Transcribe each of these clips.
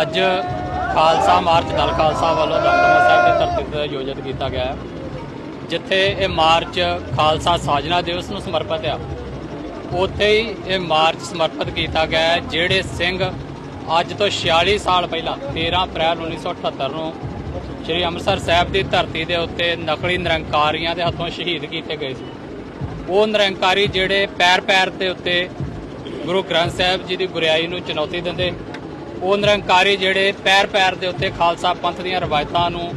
ਅੱਜ ਖਾਲਸਾ ਮਾਰਚ ਦਲ ਖਾਲਸਾ ਵੱਲੋਂ ਦਮਦਮਾ ਸਾਹਿਬ ਦੀ ਧਰਤੀ ਤੇ ਆਯੋਜਿਤ ਕੀਤਾ ਗਿਆ ਹੈ, ਜਿੱਥੇ ਇਹ ਮਾਰਚ ਖਾਲਸਾ ਸਾਜਨਾ ਦਿਵਸ ਨੂੰ ਸਮਰਪਿਤ ਆ। ਉੱਥੇ ਹੀ ਇਹ ਮਾਰਚ ਸਮਰਪਿਤ ਕੀਤਾ ਗਿਆ ਹੈ, ਜਿਹੜੇ ਸਿੰਘ ਅੱਜ ਤੋਂ 46 ਸਾਲ ਪਹਿਲਾਂ 13 ਅਪ੍ਰੈਲ 1978 ਨੂੰ ਸ੍ਰੀ ਅੰਮ੍ਰਿਤਸਰ ਸਾਹਿਬ ਦੀ ਧਰਤੀ ਦੇ ਉੱਤੇ ਨਕਲੀ ਨਿਰੰਕਾਰੀਆਂ ਦੇ ਹੱਥੋਂ ਸ਼ਹੀਦ ਕੀਤੇ ਗਏ ਸੀ। ਉਹ ਨਿਰੰਕਾਰੀ ਜਿਹੜੇ ਪੈਰ ਪੈਰ ਦੇ ਉੱਤੇ ਗੁਰੂ ਗ੍ਰੰਥ ਸਾਹਿਬ ਜੀ ਦੀ ਗੁਰਿਆਈ ਨੂੰ ਚੁਣੌਤੀ ਦਿੰਦੇ ਉਹ ਨਿਰੰਕਾਰੀ ਜਿਹੜੇ ਪੈਰ ਪੈਰ ਦੇ ਉੱਤੇ ਖਾਲਸਾ ਪੰਥ ਦੀਆਂ ਰਵਾਇਤਾਂ ਨੂੰ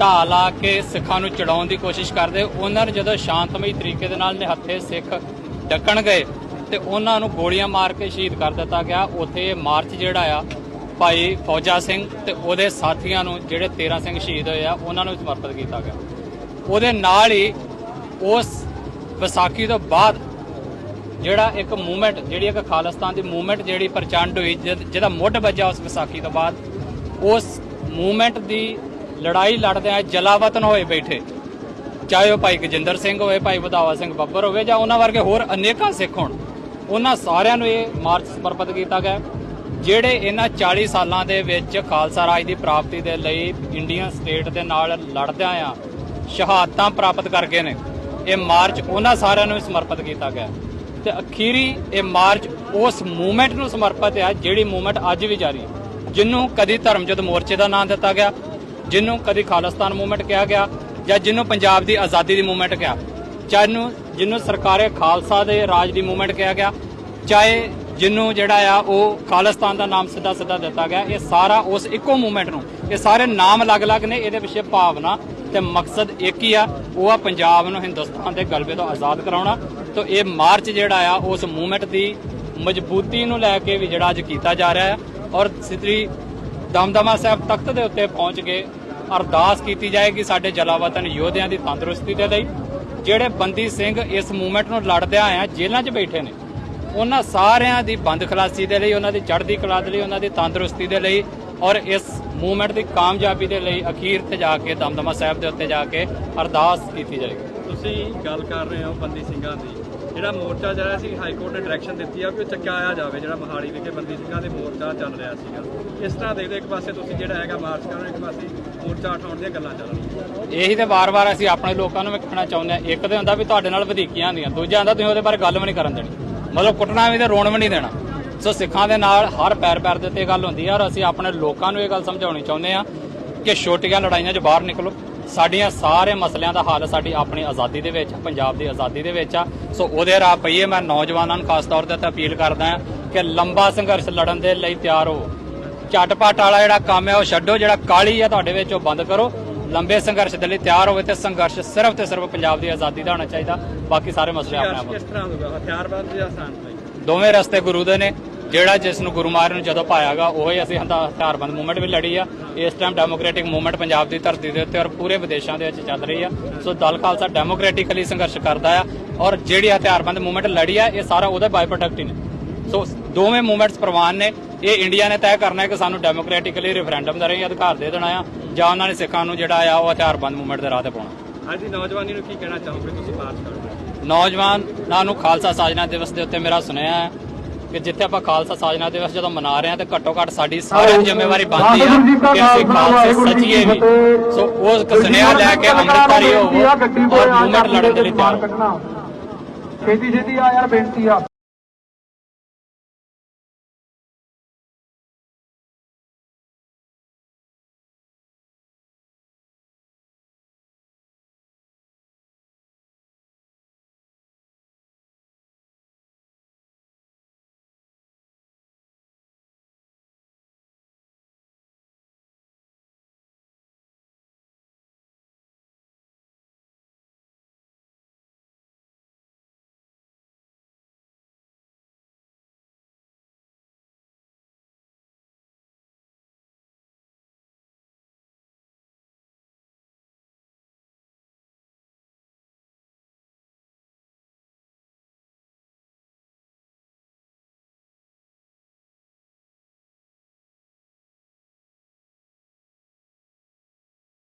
ਢਾਹ ਲਾ ਕੇ ਸਿੱਖਾਂ ਨੂੰ ਚੜਾਉਣ ਦੀ ਕੋਸ਼ਿਸ਼ ਕਰਦੇ, ਉਹਨਾਂ ਨੂੰ ਜਦੋਂ ਸ਼ਾਂਤਮਈ ਤਰੀਕੇ ਦੇ ਨਾਲ ਨਿਹੱਥੇ ਸਿੱਖ ਡੱਕਣ ਗਏ ਤੇ ਉਹਨਾਂ ਨੂੰ ਗੋਲੀਆਂ ਮਾਰ ਕੇ ਸ਼ਹੀਦ ਕਰ ਦਿੱਤਾ ਗਿਆ। ਉੱਥੇ ਇਹ ਮਾਰਚ ਜਿਹੜਾ ਆ, ਭਾਈ ਫੌਜਾ ਸਿੰਘ ਤੇ ਉਹਦੇ ਸਾਥੀਆਂ ਨੂੰ ਜਿਹੜੇ 13 ਸਿੰਘ ਸ਼ਹੀਦ ਹੋਏ ਆ, ਉਹਨਾਂ ਨੂੰ ਸਮਰਪਿਤ ਕੀਤਾ ਗਿਆ। ਉਹਦੇ ਨਾਲ ਹੀ ਉਸ ਵਿਸਾਖੀ ਤੋਂ ਬਾਅਦ ਜਿਹੜਾ ਇੱਕ ਮੂਵਮੈਂਟ, ਜਿਹੜੀ ਇੱਕ ਖਾਲਿਸਤਾਨ ਦੀ ਮੂਵਮੈਂਟ ਜਿਹੜੀ ਪ੍ਰਚੰਡ ਹੋਈ ਜਦ- ਜਿਹਦਾ ਮੁੱਢ ਵੱਜਾ ਉਸ ਵਿਸਾਖੀ ਤੋਂ ਬਾਅਦ, ਉਸ ਮੂਵਮੈਂਟ ਦੀ ਲੜਾਈ ਲੜਦੇ ਆ ਜਲਾਵਤਨ ਹੋਏ ਬੈਠੇ। ਚਾਹੇ ਉਹ ਭਾਈ ਗਜਿੰਦਰ ਸਿੰਘ ਹੋਵੇ, ਭਾਈ ਵਧਾਵਾ ਸਿੰਘ ਬੱਬਰ ਹੋਵੇ, ਜਾਂ ਉਹਨਾਂ ਵਰਗੇ ਹੋਰ ਅਨੇਕਾਂ ਸਿੱਖ ਹੋਣ, ਉਹਨਾਂ ਸਾਰਿਆਂ ਨੂੰ ਇਹ ਮਾਰਚ ਸਮਰਪਿਤ ਕੀਤਾ ਗਿਆ। ਜਿਹੜੇ ਇਹਨਾਂ 40 ਸਾਲਾਂ ਦੇ ਵਿੱਚ ਖਾਲਸਾ ਰਾਜ ਦੀ ਪ੍ਰਾਪਤੀ ਦੇ ਲਈ ਇੰਡੀਅਨ ਸਟੇਟ ਦੇ ਨਾਲ ਲੜਦਿਆਂ ਆ, ਸ਼ਹਾਦਤਾਂ ਪ੍ਰਾਪਤ ਕਰ ਗਏ ਨੇ, ਇਹ ਮਾਰਚ ਉਹਨਾਂ ਸਾਰਿਆਂ ਨੂੰ ਸਮਰਪਿਤ ਕੀਤਾ ਗਿਆ। ਤੇ ਅਖੀਰੀ ਇਹ ਮਾਰਚ ਉਸ ਮੂਵਮੈਂਟ ਨੂੰ ਸਮਰਪਿਤ ਹੈ ਜਿਹੜੀ ਮੂਵਮੈਂਟ ਅੱਜ ਵੀ ਜਾਰੀ ਹੈ, ਜਿਹਨੂੰ ਕਦੀ ਧਰਮਯੁੱਧ ਮੋਰਚੇ ਦਾ ਨਾਮ ਦਿੱਤਾ ਗਿਆ, ਜਿਹਨੂੰ ਕਦੀ ਖਾਲਿਸਤਾਨ ਮੂਵਮੈਂਟ ਕਿਹਾ ਗਿਆ, ਜਾਂ ਜਿਹਨੂੰ ਪੰਜਾਬ ਦੀ ਆਜ਼ਾਦੀ ਦੀ ਮੂਵਮੈਂਟ ਕਿਹਾ, ਚਾਹੇ ਨੂੰ ਜਿਹਨੂੰ ਸਰਕਾਰੇ ਖਾਲਸਾ ਦੇ ਰਾਜ ਦੀ ਮੂਵਮੈਂਟ ਕਿਹਾ ਗਿਆ, ਚਾਹੇ ਜਿਹਨੂੰ ਜਿਹੜਾ ਆ ਉਹ ਖਾਲਿਸਤਾਨ ਦਾ ਨਾਮ ਸਿੱਧਾ ਸਿੱਧਾ ਦਿੱਤਾ ਗਿਆ, ਇਹ ਸਾਰਾ ਉਸ ਇੱਕੋ ਮੂਵਮੈਂਟ ਨੂੰ, ਇਹ ਸਾਰੇ ਨਾਮ ਅਲੱਗ-ਅਲੱਗ ਨੇ, ਇਹਦੇ ਪਿੱਛੇ ਭਾਵਨਾ ਤੇ ਮਕਸਦ ਇੱਕ ਹੀ ਆ, ਉਹ ਆ ਪੰਜਾਬ ਨੂੰ ਹਿੰਦੁਸਤਾਨ ਦੇ ਗਲਬੇ ਤੋਂ ਆਜ਼ਾਦ ਕਰਾਉਣਾ ਤੋਂ ਇਹ ਮਾਰਚ ਜਿਹੜਾ ਆ, ਉਸ ਮੂਵਮੈਂਟ ਦੀ ਮਜ਼ਬੂਤੀ ਨੂੰ ਲੈ ਕੇ ਵੀ ਜਿਹੜਾ ਅੱਜ ਕੀਤਾ ਜਾ ਰਿਹਾ ਹੈ ਔਰ ਸ੍ਰੀ ਦਮਦਮਾ ਸਾਹਿਬ ਤਖਤ ਦੇ ਉੱਤੇ ਪਹੁੰਚ ਕੇ ਅਰਦਾਸ ਕੀਤੀ ਜਾਏਗੀ ਸਾਡੇ ਜਲਾਵਤਨ ਯੋਧਿਆਂ ਦੀ ਤੰਦਰੁਸਤੀ ਦੇ ਲਈ। ਜਿਹੜੇ ਬੰਦੀ ਸਿੰਘ ਇਸ ਮੂਵਮੈਂਟ ਨੂੰ ਲੜਦਿਆਂ ਆ, ਜੇਲ੍ਹਾਂ 'ਚ ਬੈਠੇ ਨੇ, ਉਹਨਾਂ ਸਾਰਿਆਂ ਦੀ ਬੰਦ ਖਲਾਸੀ ਦੇ ਲਈ, ਉਹਨਾਂ ਦੀ ਚੜ੍ਹਦੀ ਕਲਾ ਦੇ ਲਈ, ਉਹਨਾਂ ਦੀ ਤੰਦਰੁਸਤੀ ਦੇ ਲਈ ਔਰ ਇਸ ਮੂਵਮੈਂਟ ਦੀ ਕਾਮਯਾਬੀ ਦੇ ਲਈ ਅਖੀਰ ਤੇ ਜਾ ਕੇ ਦਮਦਮਾ ਸਾਹਿਬ ਦੇ ਉੱਤੇ ਜਾ ਕੇ ਅਰਦਾਸ ਕੀਤੀ ਜਾਏਗੀ। ਤੁਸੀਂ ਗੱਲ ਕਰ ਰਹੇ ਹੋ ਬੰਦੀ ਸਿੰਘਾਂ ਦੀ। ਜਿਹੜਾ ਮੋਰਚਾ ਜਿਹੜਾ ਸੀ ਹਾਈ ਕੋਰਟ ਨੇ ਡਾਇਰੈਕਸ਼ਨ ਦਿੱਤੀ ਆ ਕਿ ਚੱਕਾਇਆ ਜਾਵੇ, ਜਿਹੜਾ ਮਹਾਲੀ ਵਿਖੇ ਬੰਦੀ ਸਿੰਘਾਂ ਦੇ ਮੋਰਚਾ ਚੱਲ ਰਿਹਾ ਸੀਗਾ। ਇਸ ਤਰ੍ਹਾਂ ਦੇਖਦੇ ਇੱਕ ਪਾਸੇ ਤੁਸੀਂ ਜਿਹੜਾ ਹੈਗਾ ਮਾਰਚ ਕਰ ਰਹੇ ਇੱਕ ਪਾਸੇ ਮੋਰਚਾ ਉਠਾਉਣ ਦੀਆਂ ਗੱਲਾਂ ਚੱਲ ਰਹੀਆਂ। ਇਹੀ ਤੇ ਵਾਰ-ਵਾਰ ਅਸੀਂ ਆਪਣੇ ਲੋਕਾਂ ਨੂੰ ਵੀ ਕਹਿਣਾ ਚਾਹੁੰਦੇ ਹਾਂ, ਇੱਕ ਤੇ ਹੁੰਦਾ ਵੀ ਤੁਹਾਡੇ ਨਾਲ ਵਧੀਕੀਆਂ ਹੁੰਦੀਆਂ ਦੂਜਾ ਹੁੰਦਾ ਤੁਸੀਂ ਉਹਦੇ ਬਾਰੇ ਗੱਲ ਵੀ ਨਹੀਂ ਕਰਨ ਦੇਣੀ। ਮਤਲਬ ਕੁੱਟਣਾ ਵੀ ਤੇ ਰੋਣ ਵੀ ਨਹੀਂ ਦੇਣਾ। ਸੋ ਸਿੱਖਾਂ ਦੇ ਨਾਲ ਹਰ ਪੈਰ ਪੈਰ ਦੇ ਉੱਤੇ ਗੱਲ ਹੁੰਦੀ ਹੈ ਔਰ ਅਸੀਂ ਆਪਣੇ ਲੋਕਾਂ ਨੂੰ ਇਹ ਗੱਲ ਸਮਝਾਉਣੀ ਚਾਹੁੰਦੇ ਹਾਂ ਕਿ ਛੋਟੀਆਂ ਲੜਾਈਆਂ 'ਚ ਬਾਹਰ ਨਿਕਲੋ। ਸਾਡੀਆਂ ਸਾਰੇ ਮਸਲਿਆਂ ਦਾ ਹੱਲ ਸਾਡੀ ਆਪਣੀ ਆਜ਼ਾਦੀ ਦੇ ਵਿੱਚ ਪੰਜਾਬ ਦੀ ਆਜ਼ਾਦੀ ਦੇ ਵਿੱਚ ਆ। ਸੋ ਉਹਦੇ ਰਾਹ ਪਈਏ ਮੈਂ ਨੌਜਵਾਨਾਂ ਨੂੰ ਖਾਸ ਤੌਰ ਤੇ ਅਪੀਲ ਕਰਦਾ ਹਾਂ ਕਿ ਲੰਬਾ ਸੰਘਰਸ਼ ਲੜਨ ਦੇ ਲਈ ਤਿਆਰ ਹੋ। ਝਟਪਟ ਵਾਲਾ ਜਿਹੜਾ ਕੰਮ ਹੈ ਉਹ ਛੱਡੋ ਜਿਹੜਾ ਕਾਲੀ ਹੈ ਤੁਹਾਡੇ ਵਿੱਚ ਉਹ ਬੰਦ ਕਰੋ। ਲੰਬੇ ਸੰਘਰਸ਼ ਦੇ ਲਈ ਤਿਆਰ ਹੋਵੇ ਤੇ ਸੰਘਰਸ਼ ਸਿਰਫ ਤੇ ਸਿਰਫ ਪੰਜਾਬ ਦੀ ਆਜ਼ਾਦੀ ਦਾ ਹੋਣਾ ਚਾਹੀਦਾ। ਬਾਕੀ ਸਾਰੇ ਮਸਲੇ ਆਪਣੇ ਆਪ ਕਿਸ ਤਰ੍ਹਾਂ ਹਥਿਆਰਬੰਦ ਜਾਂ ਦੋਵੇਂ ਰਸਤੇ ਗੁਰੂ ਦੇ ਨੇ। ਜਿਹੜਾ ਜਿਸ ਨੂੰ ਗੁਰੂ ਮਹਾਰਾਜ ਨੂੰ ਜਦੋਂ ਪਾਇਆਗਾ ਉਹ ਹੀ ਅਸੀਂ ਹਥਿਆਰਬੰਦ ਮੂਵਮੈਂਟ ਵੀ ਲੜੀ ਆ। ਇਸ ਟਾਈਮ ਡੈਮੋਕ੍ਰੈਟਿਕ ਮੂਵਮੈਂਟ ਪੰਜਾਬ ਦੀ ਧਰਤੀ ਦੇ ਉੱਤੇ ਔਰ ਪੂਰੇ ਵਿਦੇਸ਼ਾਂ ਦੇ ਵਿੱਚ ਚੱਲ ਰਹੀ ਆ। ਸੋ ਦਲ ਖਾਲਸਾ ਡੈਮੋਕ੍ਰੈਟਿਕਲੀ ਸੰਘਰਸ਼ ਕਰਦਾ ਆ ਔਰ ਜਿਹੜੀ ਹਥਿਆਰਬੰਦ ਮੂਵਮੈਂਟ ਲੜੀ ਆ ਇਹ ਸਾਰਾ ਉਹਦੇ ਬਾਈ ਪ੍ਰੋਡਕਟ ਹੀ ਨੇ। ਸੋ ਦੋਵੇਂ ਮੂਵਮੈਂਟਸ ਪ੍ਰਵਾਨ ਨੇ। ਇਹ ਇੰਡੀਆ ਨੇ ਤੈਅ ਕਰਨਾ ਹੈ ਕਿ ਸਾਨੂੰ ਡੈਮੋਕ੍ਰੈਟਿਕਲੀ ਰੈਫਰੈਂਡਮ ਦਾ ਰਹੀ ਅਧਿਕਾਰ ਦੇ ਦੇਣਾ ਆ ਜਾਂ ਉਹਨਾਂ ਨੇ ਸਿੱਖਾਂ ਨੂੰ ਜਿਹੜਾ ਆ ਉਹ ਹਥਿਆਰਬੰਦ ਮੂਵਮੈਂਟ ਦੇ ਰਾਹ ਤੇ ਪਾਉਣਾ। ਅੱਜ ਦੀ ਨੌਜਵਾਨੀ ਨੂੰ ਕੀ ਕਹਿਣਾ ਚਾਹੋਗੇ ਤੁਸੀਂ? ਮਾਰਚ ਕਰੋਗੇ ਨੌਜਵਾਨਾਂ ਨੂੰ ਖਾਲਸਾ ਸਾਜਨਾ ਦਿਵਸ ਦੇ ਉੱਤੇ ਮੇਰਾ ਸੁਨੇਹਾ ਹੈ ਕਿ ਜਿੱਥੇ ਆਪਾਂ ਖਾਲਸਾ ਸਾਜਨਾ ਦਿਵਸ ਜਦੋਂ ਮਨਾ ਰਹੇ ਹਾਂ ਤੇ ਘੱਟੋ ਘੱਟ ਸਾਡੀ ਸਾਰਿਆਂ ਦੀ ਜ਼ਿੰਮੇਵਾਰੀ ਬਣਦੀ ਆ ਕਿ ਅਸੀਂ ਖਾਲਸੇ ਸੱਚੀਏ ਵੀ। ਸੋ ਉਸ ਸੁਨੇਹਾ ਲੈ ਕੇ ਅੰਮ੍ਰਿਤਧਾਰੀ ਹੋਵੋ ਔਰ ਮੂਵਮੈਂਟ ਲੜਨ ਦੇ ਲਈ ਤਿਆਰ ਛੇਤੀ ਛੇਤੀ ਆ ਯਾਰ ਬੇਨਤੀ ਆ।